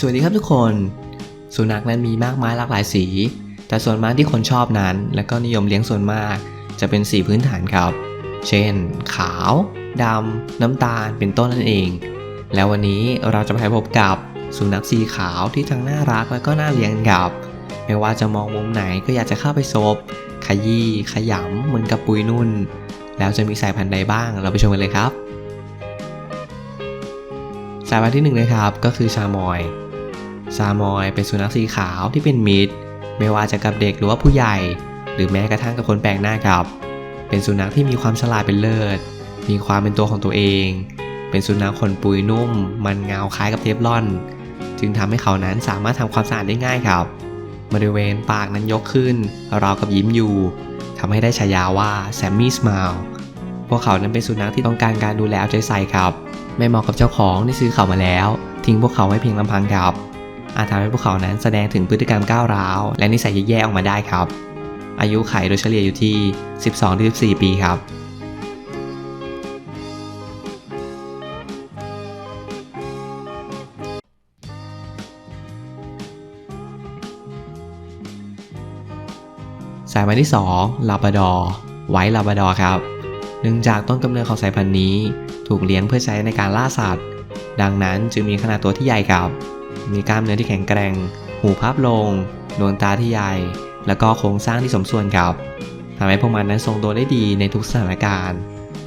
สวัสดีครับทุกคน สุนัขนั้นมีมากมายหลากหลายสี แต่ส่วนมากที่คนชอบนั้น และก็นิยมเลี้ยงส่วนมาก จะเป็นสีพื้นฐานครับ เช่น ขาวดำน้ำตาลเป็นต้นนั่นเอง แล้ววันนี้เราจะไปพบกับสุนัขสีขาวที่ทั้งน่ารักและก็น่าเลี้ยงครับไม่ว่าจะมองมุมไหนก็อยากจะเข้าไปซบขยี้ขยำเหมือนกับปุยนุ่น แล้วจะมีสายพันธุ์ใดบ้างเราไปชมกันเลยครับ สายพันธุ์ที่หนึ่งนะครับก็คือชามอย ซามอยเป็นสุนัขสีขาวที่เป็นมิตร ไม่ว่าจะกับเด็กหรือว่าผู้ใหญ่ หรือแม้กระทั่งกับคนแปลกหน้าครับ เป็นสุนัขที่มีความฉลาดเป็นเลิศ มีความเป็นตัวของตัวเอง เป็นสุนัขขนปุยนุ่ม มันเงาคล้ายกับเทฟลอน จึงทำให้เขานั้นสามารถทำความสะอาดได้ง่ายครับ บริเวณปากนั้นยกขึ้นราวกับยิ้มอยู่ทำให้ได้ฉายาว่าแซมมี่สม l ลพวกเขานั้นเป็นสุนัขที่ต้องการการดูแลเอาใจใส่ครับ ไม่เหมาะกับเจ้าของที่ซื้อเขามาแล้ว ทิ้งพวกเขาไว้เพียงลำพังครับ อาจทำให้พวกเขานั้นแสดงถึงพฤติกรรมก้าวร้าว และนิสัยแย่ๆออกมาได้ครับ อายุไขโดยเฉลี่ยอยู่ที่ 12-14 ปีครับสายพันธุ์ที่2ลาบราดอร์ไวท์ลาบราดอร์ครับ เนื่องจากต้นกำเนิดของสายพันธุ์นี้ ถูกเลี้ยงเพื่อใช้ในการล่าสัตว์ ดังนั้นจึงมีขนาดตัวที่ใหญ่ครับ มีกล้ามเนื้อที่แข็งแกร่ง หูพับลง ดวงตาที่ใหญ่ แล้วก็โครงสร้างที่สมส่วนครับทำให้พวกมันนั้นทรงตัวได้ดีในทุกสถานการณ์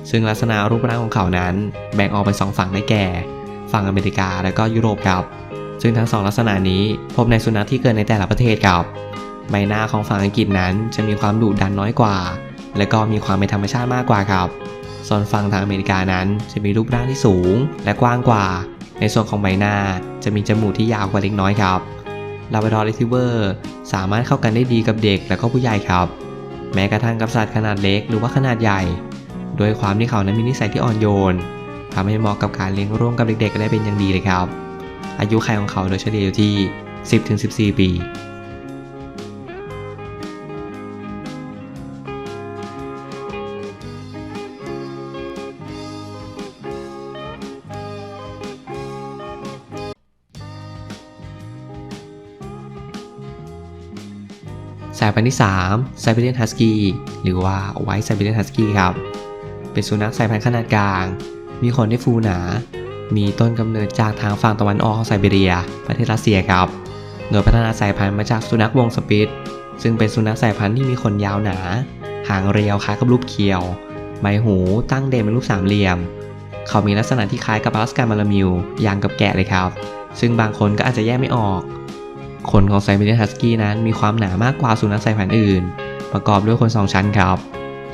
ซึ่งลักษณะรูปร่างของเขานั้น แบ่งออกเป็นสองฝั่งได้แก่ ฝั่งอเมริกาและก็ยุโรปครับ ซึ่งทั้งสองลักษณะนี้พบในสุนัขที่เกิดในแต่ละประเทศครับใบหน้าของฝั่งอังกฤษนั้นจะมีความดุดันน้อยกว่า และก็มีความเป็นธรรมชาติมากกว่าครับ ส่วนฝั่งทางอเมริกานั้นจะมีรูปร่างที่สูง และกว้างกว่า ในส่วนของใบหน้าจะมีจมูกที่ยาวกว่าเล็กน้อยครับลาบราดอร์รีทิเวอร์สามารถเข้ากันได้ดีกับเด็กและก็ผู้ใหญ่ครับ แม้กระทั่งกับสัตว์ขนาดเล็กหรือว่าขนาดใหญ่ โดยความที่เขานั้นมีนิสัยที่อ่อนโยนทำให้เหมาะกับการเลี้ยงร่วมกับเด็กๆได้เป็นอย่างดีเลยครับ อายุขัยของเขาโดยเฉลี่ยอยู่ที่ 10-14 ปี สายพันธุ์ที่3 Siberian Husky หรือว่า White Siberian Husky ครับ เป็นสุนัขสายพันธุ์ขนาดกลาง มีขนที่ฟูหนา มีต้นกำเนิดจากทางฝั่งตะวันออกของไซบีเรีย ประเทศรัสเซียครับ โดยพัฒนาสายพันธุ์มาจากสุนัขวงสปิตซึ่งเป็นสุนัขสายพันธุ์ที่มีขนยาวหนา หางเรียวคล้ายกับรูปเคียว ใบหูตั้งเด่นเป็นรูปสามเหลี่ยม เขามีลักษณะที่คล้ายกับอลาสการมาลามิวอย่างกับแกะเลยครับ ซึ่งบางคนก็อาจจะแยกไม่ออก ขนของไซบีเรียนฮัสกี้นั้นมีความหนามากกว่าสุนัขสายพันธุ์อื่น ประกอบด้วยขนสองชั้นครับ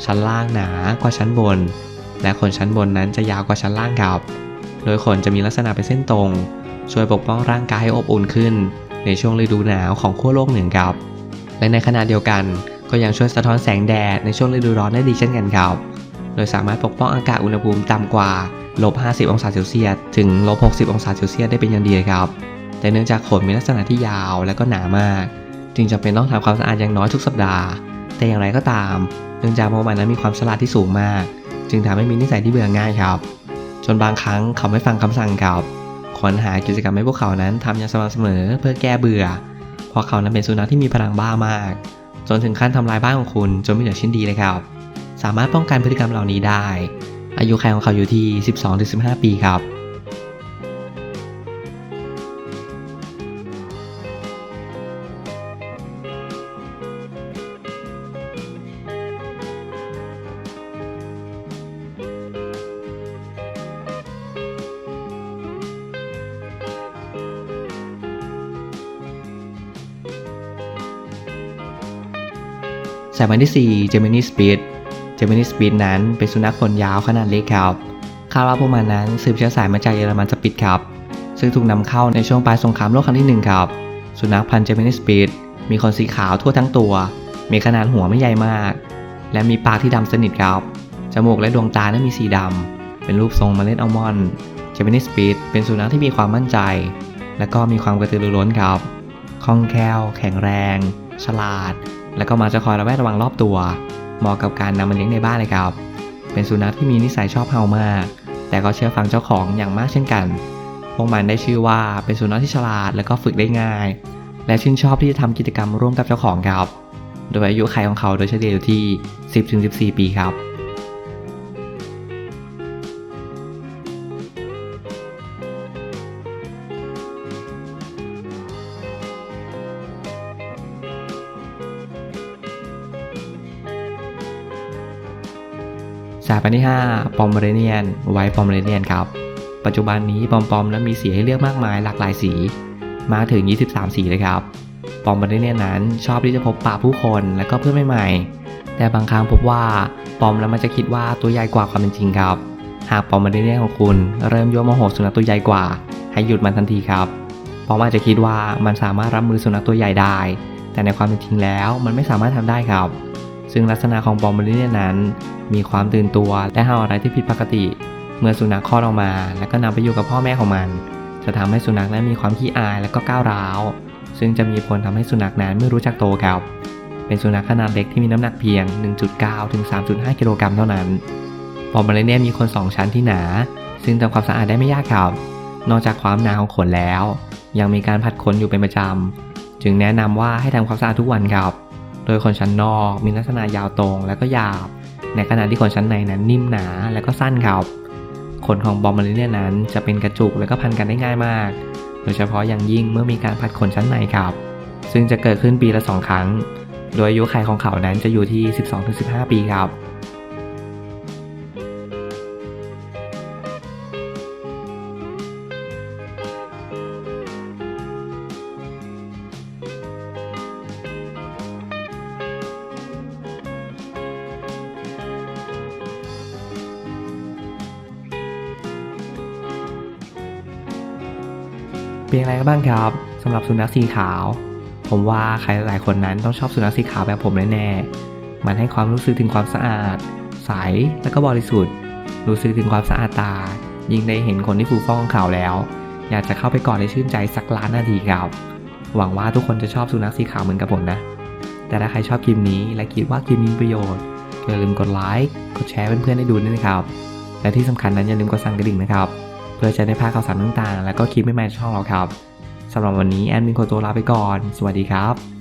ชั้นล่างหนากว่าชั้นบน และขนชั้นบนนั้นจะยาวกว่าชั้นล่างครับ โดยขนจะมีลักษณะเป็นเส้นตรง ช่วยปกป้องร่างกายให้อบอุ่นขึ้น ในช่วงฤดูหนาวของขั้วโลกเหนือครับ และในขณะเดียวกันก็ยังช่วยสะท้อนแสงแดดในช่วงฤดูร้อนได้ดีเช่นกันครับ โดยสามารถปกป้องอากาศอุณหภูมิต่ำกว่าลบ 50 องศาเซลเซียส ถึงลบ 60 องศาเซลเซียสได้เป็นอย่างดีครับ แต่เนื่องจากขนมีลักษณะที่ยาวและก็หนามาก จึงจำเป็นต้องทำความสะอาดอย่างน้อยทุกสัปดาห์ แต่อย่างไรก็ตาม เนื่องจากพวกมันนั้นมีความฉลาดที่สูงมาก จึงทำให้มีนิสัยที่เบื่อง่ายครับ จนบางครั้งเขาไม่ฟังคำสั่งครับควรหากิจกรรมให้พวกเขานั้นทำอย่างสม่ำเสมอเพื่อแก้เบื่อ เพราะเขานั้นเป็นสุนัขที่มีพลังบ้ามาก จนถึงขั้นทำลายบ้านของคุณจนไม่เหลือชิ้นดีเลยครับ สามารถป้องกันพฤติกรรมเหล่านี้ได้ อายุขัยของเขาอยู่ที่ 12-15 ปีครับ สายพันธุ์ที่ 4 Gemini Speed Gemini Speed นั้นเป็นสุนัขขนยาวขนาดเล็กครับคาดว่าพวกมันนั้นสืบเชื้อสายมาจากเยอรมันสปิดครับ ซึ่งถูกนำเข้าในช่วงปลายสงครามโลกครั้งที่ 1 ครับ สุนัขพันธุ์ Gemini Speed มีขนสีขาวทั่วทั้งตัว มีขนาดหัวไม่ใหญ่มาก และมีปากที่ดำสนิทครับ จมูกและดวงตานั้นมีสีดำเป็นรูปทรงเมล็ดอัลมอนด์ Gemini Speed เป็นสุนัขที่มีความมั่นใจ และก็มีความกระตือรือร้นครับคล่องแคล่ว แข็งแรง ฉลาด แล้วก็มาจะคอยระแวดระวังรอบตัว เหมาะกับการนำมาเลี้ยงในบ้านเลยครับ เป็นสุนัขที่มีนิสัยชอบเห่ามาก แต่ก็เชื่อฟังเจ้าของอย่างมากเช่นกัน พวกมันได้ชื่อว่าเป็นสุนัขที่ฉลาดและก็ฝึกได้ง่าย และชื่นชอบที่จะทำกิจกรรมร่วมกับเจ้าของครับ โดยอายุขัยของเขาโดยเฉลี่ยอยู่ที่ 10-14 ปีครับ สายพันธุ์ที่5ปอมเมอเรเนียน ไวท์ปอมเมอเรเนียนครับ ปัจจุบันนี้ปอมปอมนั้นมีสีให้เลือกมากมายหลากหลายสี มากถึง 23 สีเลยครับ ปอมเมอเรเนียนนั้นชอบที่จะพบปะผู้คนและก็เพื่อนใหม่ๆ แต่บางครั้งพบว่าปอมแล้วมันจะคิดว่าตัวใหญ่กว่าความเป็นจริงครับ หากปอมเมอเรเนียนของคุณเริ่มยั่วโมโหสุนัขตัวใหญ่กว่า ให้หยุดมันทันทีครับปอมอาจจะคิดว่ามันสามารถรับมือสุนัขตัวใหญ่ได้ แต่ในความเป็นจริงแล้วมันไม่สามารถทำได้ครับ ซึ่งลักษณะของปอมเมอเรเนียนนั้น มีความตื่นตัวและเห่าอะไรที่ผิดปกติ เมื่อสุนัขคลอดออกมา แล้วก็นำไปอยู่กับพ่อแม่ของมัน จะทำให้สุนัขนั้นมีความขี้อายและก็ก้าวร้าว ซึ่งจะมีผลทำให้สุนัขนั้นไม่รู้จักโตครับเป็นสุนัขขนาดเล็กที่มีน้ำหนักเพียง 1.9 ถึง 3.5 กิโลกรัมเท่านั้นปอมเมอเรเนียนมีขนสองชั้นที่หนา ซึ่งทำความสะอาดได้ไม่ยากครับ นอกจากความหนาของขนแล้ว ยังมีการผัดขนอยู่เป็นประจำ จึงแนะนำว่าให้ทำความสะอาดทุกวันครับ โดยขนชั้นนอกมีลักษณะยาวตรงและก็หยาบ ในขณะที่ขนชั้นในนั้นนิ่มหนาและก็สั้นครับ ขนของบอมเมอริเนียนั้นจะเป็นกระจุกและก็พันกันได้ง่ายมาก โดยเฉพาะอย่างยิ่งเมื่อมีการพัดขนชั้นในครับ ซึ่งจะเกิดขึ้นปีละ 2 ครั้ง โดยอายุไขของเขานั้นจะอยู่ที่ 12-15 ปีครับ เป็นยังไงกันบ้างครับสำหรับสุนัขสีขาว ผมว่าใครหลายคนนั้นต้องชอบสุนัขสีขาวแบบผมแน่ๆมันให้ความรู้สึกถึงความสะอาด ใสและก็บริสุทธิ์ รู้สึกถึงความสะอาดตา ยิ่งได้เห็นคนที่ฟูฟ่องของเขาแล้ว อยากจะเข้าไปกอดให้ชื่นใจสักล้านนาทีครับ หวังว่าทุกคนจะชอบสุนัขสีขาวเหมือนกับผมนะ แต่ถ้าใครชอบคลิปนี้และคิดว่าคลิปนี้มีประโยชน์อย่าลืมกดไลค์กดแชร์เพื่อนๆได้ดูด้วยนะครับและที่สำคัญนั้นอย่าลืมกดสั่นกระดิ่งนะครับ เพื่อจะได้พลาดข่าวสารต่างๆ และก็คลิปใหม่ๆช่องเราครับสำหรับวันนี้แอดมินโคโตลาไปก่อน สวัสดีครับ